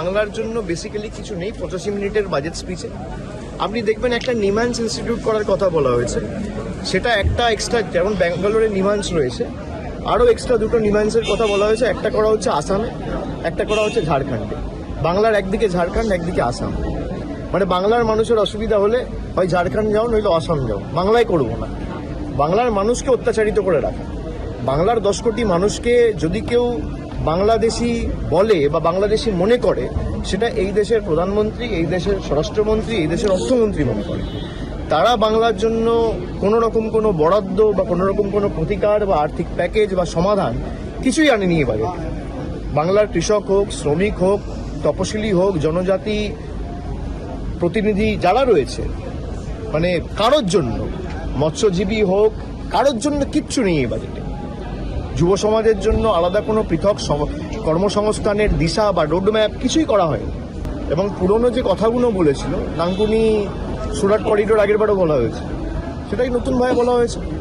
বাংলার জন্য বেসিক্যালি কিছু নেই, পঁচাশি মিনিটের বাজেট স্পিচে আপনি দেখবেন একটা নিমান্স ইনস্টিটিউট করার কথা বলা হয়েছে। সেটা একটা এক্সট্রা যেমন ব্যাঙ্গালোরে নিমান্স রয়েছে, আরও এক্সট্রা দুটো নিমান্সের কথা বলা হয়েছে। একটা করা হচ্ছে আসামে, একটা করা হচ্ছে ঝাড়খণ্ডে। বাংলার একদিকে ঝাড়খণ্ড, একদিকে আসাম। মানে বাংলার মানুষের অসুবিধা হলে হয় ঝাড়খণ্ড যাও, নইলে আসাম যাও। বাংলায় করব না। বাংলার মানুষকে অত্যাচারিত করে রাখা। বাংলার দশ কোটি মানুষকে যদি কেউ বাংলাদেশি বলে বা বাংলাদেশি মনে করে, সেটা এই দেশের প্রধানমন্ত্রী, এই দেশের স্বরাষ্ট্রমন্ত্রী, এই দেশের অর্থমন্ত্রী মনে করে। তারা বাংলার জন্য কোনো রকম কোনো বরাদ্দ বা কোনো রকম কোনো প্রতিকার বা আর্থিক প্যাকেজ বা সমাধান কিছুই আনেনি এবারে। বাংলার কৃষক হোক, শ্রমিক হোক, তপশিলি হোক, জনজাতি প্রতিনিধি যারা রয়েছে মানে কারোর জন্য, মৎস্যজীবী হোক, কারোর জন্য কিচ্ছু নেই এই বাজেটে যুব সমাজের জন্য আলাদা কোনো পৃথক কর্মসংস্থানের দিশা বা রোডম্যাপ কিছুই করা হয়নি। এবং পুরনো যে কথাগুলো বলেছিল, নাঙ্কুনি সুরাট করিডোর আগের বারও বলা হয়েছে, সেটাই নতুনভাবে বলা হয়েছে।